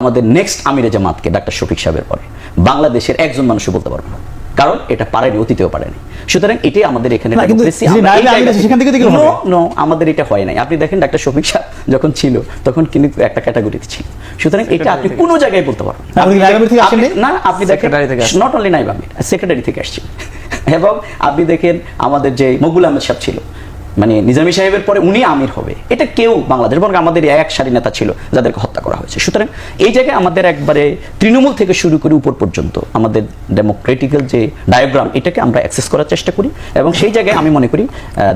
আমাদের নেক্সট আমিরে জামাতকে ডাক্তার শফিক সাহেবের পরে। বাংলাদেশের একজন মানুষও বলতে পারবে না। কারণ এটা পারেনি অতীতেও পারেনি। সুতরাং এটাই আমাদের এখানে আমাদের এটা হয় নাই। আপনি দেখেন ডাক্তার শফিক সাহেব যখন ছিল তখন কিন্তু একটা ক্যাটাগরিতে ছিল। সুতরাং এটা আপনি কোনো জায়গায় বলতে পারবেন না, আপনি- আসেননি? না আপনি দেখেন থেকে আসছেন। নট অনলি নাইব আমির সেক্রেটারি থেকে আসছে। এবং আপনি দেখেন আমাদের যে মগুল আহমেদ সাহেব ছিল মানে নিজামী সাহেবের পরে উনি আমির হবে। এটা কেউ বাংলাদেশ বরং আমাদের এক সারি নেতা ছিল যাদেরকে হত্যা করা হয়েছে। সুতরাং এই জায়গায় আমাদের একবারে তৃণমূল থেকে শুরু করে উপর পর্যন্ত আমাদের ডেমোক্রেটিক্যাল যে ডায়াগ্রাম এটাকে আমরা অ্যাক্সেস করার চেষ্টা করি এবং সেই জায়গায় আমি মনে করি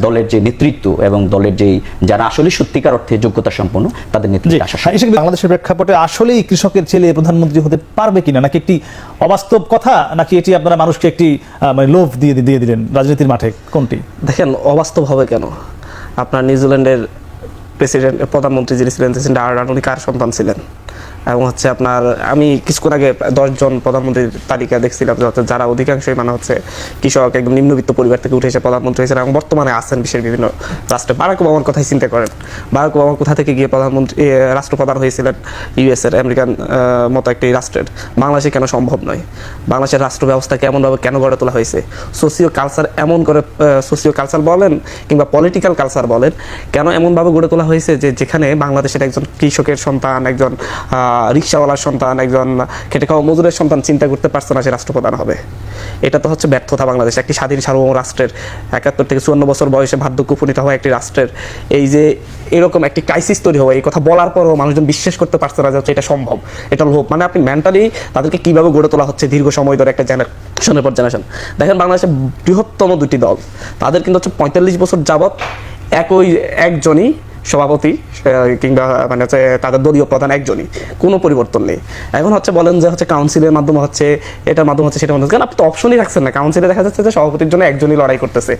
দলের যে নেতৃত্ব এবং দলের যে যারা আসলে সত্যিকার অর্থে যোগ্যতা সম্পন্ন তাদের নেতৃত্বে আসা বাংলাদেশের প্রেক্ষাপটে আসলেই কৃষকের ছেলে প্রধানমন্ত্রী হতে পারবে কিনা? নাকি একটি অবাস্তব কথা? নাকি এটি আপনারা মানুষকে একটি মানে লোভ দিয়ে দিয়ে দিলেন রাজনীতির মাঠে? কোনটি? দেখেন অবাস্তব হবে কেন? আপনার নিউজিল্যান্ডের প্রেসিডেন্ট প্রধানমন্ত্রী যিনি ছিলেন প্রেসিডেন্ট উনি কার সন্তান ছিলেন। এবং হচ্ছে আপনার, আমি কিছুক্ষণ আগে দশজন প্রধানমন্ত্রীর তালিকা দেখছিলাম যারা অধিকাংশই মানে হচ্ছে কৃষক একদম নিম্নবিত্ত পরিবার থেকে উঠে এসে প্রধানমন্ত্রী হয়েছেন এবং বর্তমানে আছেন বিশ্বের বিভিন্ন রাষ্ট্রে। বারাক ওবামার কথাই চিন্তা করেন। বারাক ওবামা কোথা থেকে গিয়ে প্রধানমন্ত্রী রাষ্ট্রপ্রধান হয়েছিলেন? ইউএস এর আমেরিকান মতো একটি রাষ্ট্রের। বাংলাদেশে কেন সম্ভব নয়? বাংলাদেশের রাষ্ট্র ব্যবস্থাকে এমনভাবে কেন গড়ে তোলা হয়েছে? সোসিও কালচার এমন করে সোসিও কালচার বলেন কিংবা পলিটিক্যাল কালচার বলেন, কেন এমনভাবে গড়ে তোলা হয়েছে যে যেখানে বাংলাদেশের একজন কৃষকের সন্তান, একজন রিক্সাওয়ালার সন্তান, একজন খেটে খাওয়া মজুরের সন্তান চিন্তা করতে পারছে না সে রাষ্ট্রপ্রধান হবে। এটা তো হচ্ছে ব্যর্থতা বাংলাদেশ, একটি স্বাধীন সার্বভৌম রাষ্ট্রের একাত্তর থেকে চুয়ান্ন বছর বয়সে বার্ধক্য উপনীত হওয়া একটি রাষ্ট্রের। এই যে এরকম একটি ক্রাইসিস তৈরি হওয়া, এই কথা বলার পরও মানুষজন বিশ্বাস করতে পারছে না যে হচ্ছে এটা সম্ভব, এটা লোভ। মানে আপনি মেন্টালি তাদেরকে কীভাবে গড়ে তোলা হচ্ছে দীর্ঘ সময় ধরে একটা জেনারেশনের পর জেনারেশন দেখেন বাংলাদেশের বৃহত্তম দুটি দল, তাদের কিন্তু হচ্ছে পঁয়তাল্লিশ বছর যাবৎ একই, একজনই সভাপতি কিংবা মানে হচ্ছে তাদের দলীয় প্রধান একজনই। কোনো পরিবর্তন নেই। এখন হচ্ছে বলেন যে হচ্ছে কাউন্সিলের মাধ্যমে হচ্ছে, এটার মাধ্যমে হচ্ছে সেটা মাধ্যমে কারণ আপনি তো অপশনই রাখছেন না। কাউন্সিলে দেখা যাচ্ছে যে সভাপতির জন্য একজনই লড়াই করতেছে।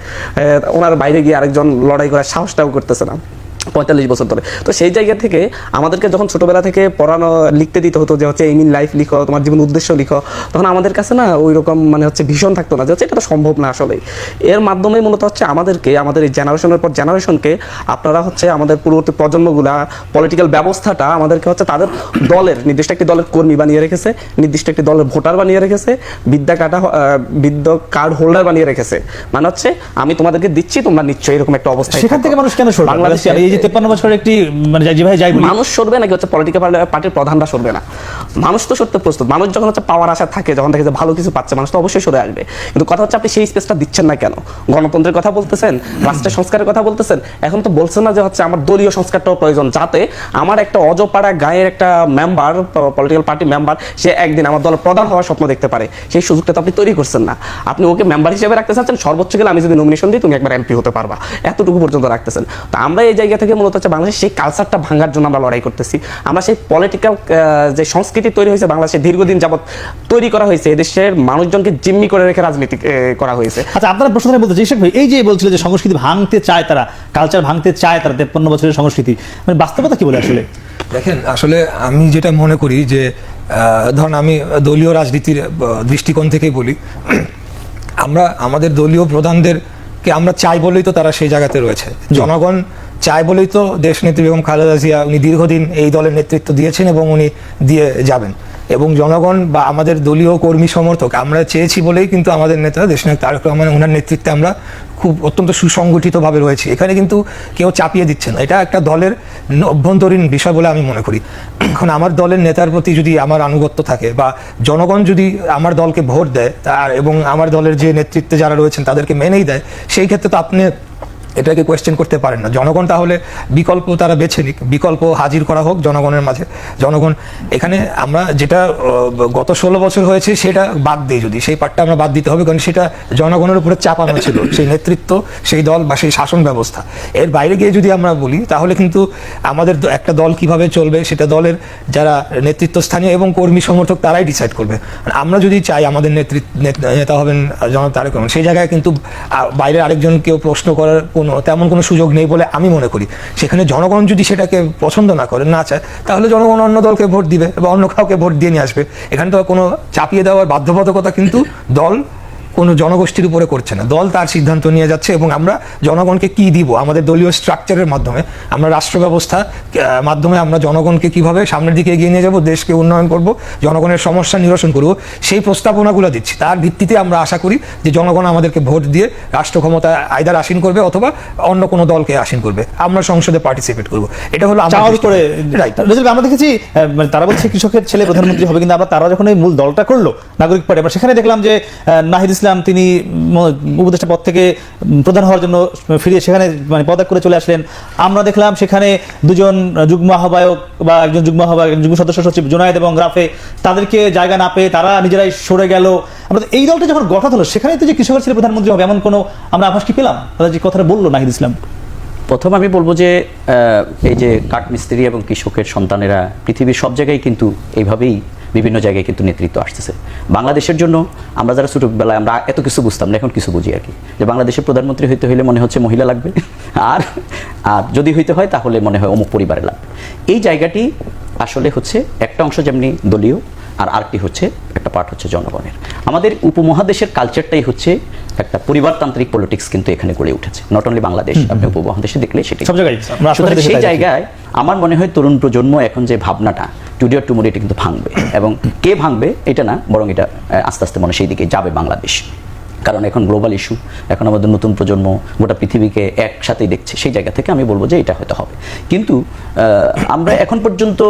ওনার বাইরে গিয়ে আরেকজন লড়াই করার সাহসটাও করতেছে না। পঁয়তাল্লিশ বছর ধরে। তো সেই জায়গা থেকে আমাদেরকে যখন ছোটবেলা থেকে পড়ানো লিখতে দিতে হতো যে হচ্ছে এই মিন লাইফ লিখো তোমার জীবন উদ্দেশ্য লিখো তখন আমাদের কাছে না ওই রকম মানে হচ্ছে ভীষণ থাকতো না যে হচ্ছে এটা তো সম্ভব না আসলে এর মাধ্যমে মূলত হচ্ছে আমাদেরকে আমাদের এই জেনারেশনের পর জেনারেশনকে আপনারা হচ্ছে আমাদের পূর্ববর্তী প্রজন্মগুলা পলিটিক্যাল ব্যবস্থাটা আমাদেরকে হচ্ছে তাদের দলের নির্দিষ্ট একটি দলের কর্মী বানিয়ে রেখেছে নির্দিষ্ট একটি দলের ভোটার বানিয়ে রেখেছে বিদ্যা কাটা বিদ্যা কার্ড হোল্ডার বানিয়ে রেখেছে। মানে হচ্ছে আমি তোমাদেরকে দিচ্ছি তোমরা নিশ্চয়ই এরকম একটা অবস্থা সেখান থেকে মানুষ কেন বাংলাদেশে যে একটি মানে যাই মানুষ সরবে নাকি হচ্ছে পলিটিক্যাল পার্টির প্রধানরা সরবে না? মানুষ তো সরতে প্রস্তুত। মানুষ যখন হচ্ছে পাওয়ার আশা থাকে, যখন দেখে যে ভালো কিছু পাচ্ছে, মানুষ তো অবশ্যই সরে আসবে। কিন্তু কথা হচ্ছে আপনি সেই স্পেসটা দিচ্ছেন না কেন? গণতন্ত্রের কথা বলতেছেন, রাষ্ট্রের সংস্কারের কথা বলতেছেন। এখন তো বলছেন না যে হচ্ছে আমার দলীয় সংস্কারটাও প্রয়োজন, যাতে আমার একটা অজপাড়া গায়ের একটা মেম্বার পলিটিক্যাল পার্টি মেম্বার সে একদিন আমার দলের প্রধান হওয়ার স্বপ্ন দেখতে পারে। সেই সুযোগটা তো আপনি তৈরি করছেন না। আপনি ওকে মেম্বার হিসেবে রাখতে চাচ্ছেন, সর্বোচ্চ গেলে আমি যদি নমিনেশন দিই, তুমি একবার এমপি হতে পারবা। এতটুকু পর্যন্ত রাখতেছেন। তো আমরা এই জায়গা থেকে মূলত হচ্ছে বাংলাদেশ সেই কালচারটা ভাঙার জন্য আমরা লড়াই করতেছি। আমরা সেই পলিটিক্যাল যে সংস্কৃতি তৈরি হয়েছে বাংলাদেশে দীর্ঘদিন যাবত তৈরি করা হয়েছে এদেশের মানুষজনকে জিম্মি করে রেখে রাজনীতি করা হয়েছে। আচ্ছা আপনারা প্রশ্ন বলতে ভাই এই যে বলছিল যে সংস্কৃতি ভাঙতে চায় তারা কালচার ভাঙতে চায় তারা তেপ্পান্ন বছরের সংস্কৃতি মানে বাস্তবতা কি বলে আসলে? দেখেন আসলে আমি যেটা মনে করি যে আহ, ধরুন আমি দলীয় রাজনীতির দৃষ্টিকোণ থেকেই বলি আমরা আমাদের দলীয় প্রধানদেরকে আমরা চাই বলেই তো তারা সেই জায়গাতে রয়েছে। জনগণ চায় বলেই তো দেশনেত্রী বেগম খালেদা জিয়া উনি দীর্ঘদিন এই দলের নেতৃত্ব দিয়েছেন এবং উনি দিয়ে যাবেন। এবং জনগণ বা আমাদের দলীয় কর্মী সমর্থক, আমরা চেয়েছি বলেই কিন্তু আমাদের নেতা দেশনায়ক তারেক রহমান ওনার নেতৃত্বে আমরা খুব অত্যন্ত সুসংগঠিতভাবে রয়েছে। এখানে কিন্তু কেউ চাপিয়ে দিচ্ছে না। এটা একটা দলের অভ্যন্তরীণ বিষয় বলে আমি মনে করি। এখন আমার দলের নেতার প্রতি যদি আমার আনুগত্য থাকে বা জনগণ যদি আমার দলকে ভোট দেয় তার এবং আমার দলের যে নেতৃত্বে যারা রয়েছেন তাদেরকে মেনেই দেয়, সেই ক্ষেত্রে তো আপনি এটাকে কোয়েশ্চেন করতে পারেন না। জনগণ তাহলে বিকল্প তারা বেছে নিক। বিকল্প হাজির করা হোক জনগণের মাঝে। জনগণ, এখানে আমরা যেটা গত ষোলো বছর হয়েছে সেটা বাদ দিই যদি, সেই পার্টটা আমরা বাদ দিতে হবে, কারণ সেটা জনগণের উপরে চাপানো ছিল। সেই নেতৃত্ব, সেই দল বা সেই শাসন ব্যবস্থা। এর বাইরে গিয়ে যদি আমরা বলি, তাহলে কিন্তু আমাদের একটা দল কীভাবে চলবে, সেটা দলের যারা নেতৃত্বস্থানীয় এবং কর্মী সমর্থক, তারাই ডিসাইড করবে। আমরা যদি চাই আমাদের নেতৃত্ব, নেতা হবেন জনাব তারেক সেই জায়গায় কিন্তু বাইরের আরেকজন কেউ প্রশ্ন করার কোনো, তেমন কোনো সুযোগ নেই বলে আমি মনে করি। সেখানে জনগণ যদি সেটাকে পছন্দ না করে, না চায়, তাহলে জনগণ অন্য দলকে ভোট দিবে বা অন্য কাউকে ভোট দিয়ে নিয়ে আসবে। এখানে তো কোনো চাপিয়ে দেওয়ার বাধ্যবাধকতা কিন্তু দল কোনো জনগোষ্ঠীর উপরে করছে না। দল তার সিদ্ধান্ত নিয়ে যাচ্ছে এবং আমরা জনগণকে কি দিব? আমাদের দলীয় স্ট্রাকচারের মাধ্যমে আমরা রাষ্ট্র ব্যবস্থা মাধ্যমে আমরা জনগণকে কীভাবে সামনের দিকে এগিয়ে নিয়ে যাব দেশকে উন্নয়ন করব জনগণের সমস্যা নিরসন করব সেই প্রস্তাবনাগুলো দিচ্ছি। তার ভিত্তিতে আমরা আশা করি যে জনগণ আমাদেরকে ভোট দিয়ে রাষ্ট্র ক্ষমতা আয়দার আসীন করবে অথবা অন্য কোনো দলকে আসীন করবে। আমরা সংসদে পার্টিসিপেট করব। এটা হলো আমার দেখেছি মানে তারা বলছে কৃষকের ছেলে প্রধানমন্ত্রী হবে কিন্তু আমরা তারা যখন এই মূল দলটা করল নাগরিক পার্টি আমরা সেখানে দেখলাম যে নাহিদ ইসলাম তিনি উপদেষ্টা পদ থেকে প্রধান হওয়ার জন্য ফিরে সেখানে মানে পদত্যাগ করে চলে আসলেন। আমরা দেখলাম সেখানে দুজন যুগ্ম আহ্বায়ক বা একজন যুগ্ম আহ্বায়ক যুগ্ম সদস্য সচিব জুনায়েদ এবং রাফে তাদেরকে জায়গা না পেয়ে তারা নিজেরাই সরে গেল। আমরা এই দলটা যখন গঠন হলো, সেখানে তো যে কৃষকের ছেলে প্রধানমন্ত্রী হবে এমন কোনো আমরা আভাস কি পেলাম? তারা যে কথাটা বলল নাহিদ ইসলাম। প্রথম আমি বলব যে এই যে কাঠমিস্ত্রি এবং কৃষকের সন্তানেরা পৃথিবীর সব জায়গায় কিন্তু এইভাবেই বিভিন্ন জায়গায় কিন্তু নেতৃত্ব আসতেছে। বাংলাদেশের জন্য আমরা যারা ছোটবেলায় আমরা এত কিছু বুঝতাম না এখন কিছু বুঝি আর কি। যে বাংলাদেশের প্রধানমন্ত্রী হইতে হইলে মনে হচ্ছে মহিলা লাগবে। আর আর যদি হইতে হয় তাহলে মনে হয় অমুক পরিবারে লাগবে। এই জায়গাটি আসলে হচ্ছে একটা অংশ যেমনি দলীয় আর আরেকটি হচ্ছে একটা পার্ট হচ্ছে জনগণের। আমাদের উপমহাদেশের কালচারটাই হচ্ছে একটা পরিবারতান্ত্রিক পলিটিক্স কিন্তু এখানে গড়ে উঠেছে। নট অনলি বাংলাদেশ আপনি উপমহাদেশে দেখলে সেটি সেই জায়গায় আমার মনে হয় তরুণ প্রজন্ম এখন যে ভাবনাটা টুডে অর টুমোর এটা কিন্তু ভাঙবে। এবং কে ভাঙবে? এটা না, বরং এটা আস্তে আস্তে মনে সেই দিকে যাবে বাংলাদেশ। কারণ এখন গ্লোবাল ইস্যু এখন আমাদের নতুন প্রজন্ম গোটা পৃথিবীকে একসাথেই দেখছে। সেই জায়গা থেকে আমি বলব যে এটা হয়তো হবে। কিন্তু আমরা এখন পর্যন্ত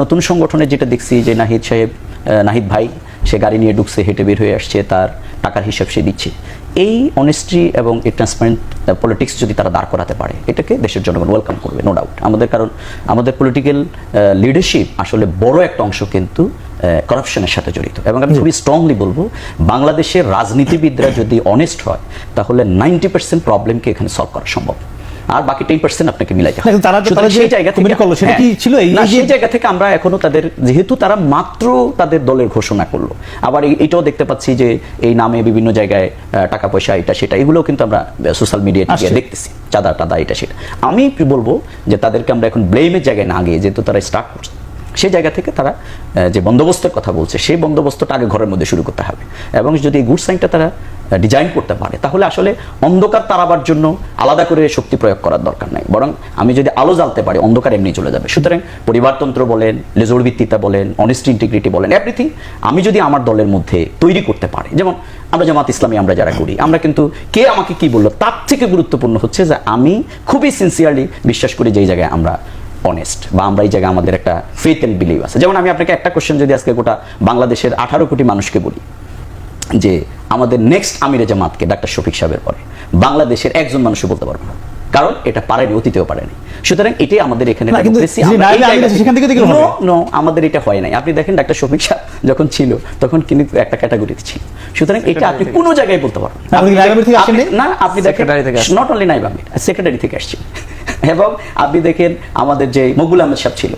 নতুন সংগঠনে যেটা দেখছি যে নাহিদ সাহেব নাহিদ ভাই, সে গাড়ি নিয়ে ঢুকছে, হেঁটে বের হয়ে আসছে, তার টাকার হিসাব সে দিচ্ছে। এই অনেস্ট্রি এবং এই ট্রান্সপারেন্ট পলিটিক্স যদি তারা দাঁড় করাতে পারে এটাকে দেশের জনগণ ওয়েলকাম করবে নো ডাউট আমাদের কারণ আমাদের পলিটিক্যাল লিডারশিপ আসলে বড় একটা অংশ কিন্তু করাপশনের সাথে জড়িত। এবং আমি খুবই স্ট্রংলি বলব বাংলাদেশের রাজনীতিবিদরা যদি অনেস্ট হয় তাহলে নাইনটি পার্সেন্ট প্রবলেমকে এখানে সলভ করা সম্ভব। আর বাকি টেন পার্সেন্ট আপনাকে মিলাইতে না, তারা তো- সুতরাং তারা যে সেই জায়গা থেকে করল, সেটা কি হ্যাঁ। ছিল? না, সেই জায়গা থেকে আমরা এখনও তাদের যেহেতু তারা মাত্র তাদের দলের ঘোষণা করল আবার এটাও দেখতে পাচ্ছি যে এই নামে বিভিন্ন জায়গায় টাকা পয়সা এটা সেটা এগুলো কিন্তু আমরা সোশ্যাল মিডিয়া আসছে। দেখতেছি চাঁদা টাদা এটা সেটা আমি বলব যে তাদেরকে আমরা এখন ব্লেমের জায়গায় না গিয়ে যেহেতু তারা স্টার্ট করছে সেই জায়গা থেকে তারা যে বন্দোবস্তের কথা বলছে, সেই বন্দোবস্তটা আগে ঘরের মধ্যে শুরু করতে হবে। এবং যদি এই গুড সাইনটা তারা ডিজাইন করতে পারে, তাহলে আসলে অন্ধকার তারাবার জন্য আলাদা করে শক্তি প্রয়োগ করার দরকার নাই। বরং আমি যদি আলো জ্বালতে পারি, অন্ধকার এমনি চলে যাবে। সুতরাং পরিবারতন্ত্র বলেন, লেজোর ভিত্তিতা বলেন অনেস্টি ইন্টিগ্রিটি বলেন এভরিথিং আমি যদি আমার দলের মধ্যে তৈরি করতে পারি, যেমন আমরা জামাত ইসলামী, আমরা যারা করি, আমরা কিন্তু কে আমাকে কি বলল, তার থেকে গুরুত্বপূর্ণ হচ্ছে যে আমি খুবই সিনসিয়ারলি বিশ্বাস করি যেই জায়গায় আমরা অনেস্ট বা আমরা এই জায়গায় আমাদের একটা ফেথ অ্যান্ড বিলিভ আছে। যেমন আমি আপনাকে একটা কোশ্চেন যদি আজকে গোটা বাংলাদেশের আঠারো কোটি মানুষকে বলি, যে আমাদের নেক্সট আমিরে জামাতকে ডাক্তার শফিক সাহেবের পরে বাংলাদেশের একজন মানুষও বলতে পারবে না। কারণ এটা পারেনি অতীতেও পারেনি। সুতরাং এটাই আমাদের এখানে না, আমাদের এটা হয় নাই। আপনি দেখেন ডাক্তার শফিক সাহ যখন ছিল তখন কিন্তু একটা ক্যাটাগরিতে ছিল। সুতরাং এটা আপনি কোনো জায়গায় বলতে পারবেন না, আপনি দেখেন আসছেন। নট অনলি নাইব আমির সেক্রেটারি থেকে আসছি। এবং আপনি দেখেন আমাদের যে মগুল আহমেদ সাহেব ছিল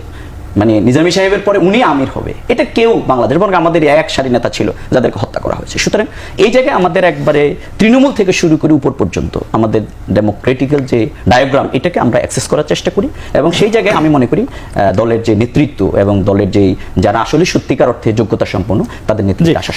মানে নিজামী সাহেবের পরে উনি আমির হবে। এটা কেউ বাংলাদেশ বরং আমাদের এক সারি নেতা ছিল যাদেরকে হত্যা করা হয়েছে। সুতরাং এই জায়গায় আমাদের একবারে তৃণমূল থেকে শুরু করে উপর পর্যন্ত আমাদের ডেমোক্রেটিক্যাল যে ডায়োগ্রাম এটাকে আমরা অ্যাক্সেস করার চেষ্টা করি। এবং সেই জায়গায় আমি মনে করি দলের যে নেতৃত্ব এবং দলের যে যারা আসলে সত্যিকার অর্থে যোগ্যতা সম্পন্ন তাদের নেতৃত্ব আসা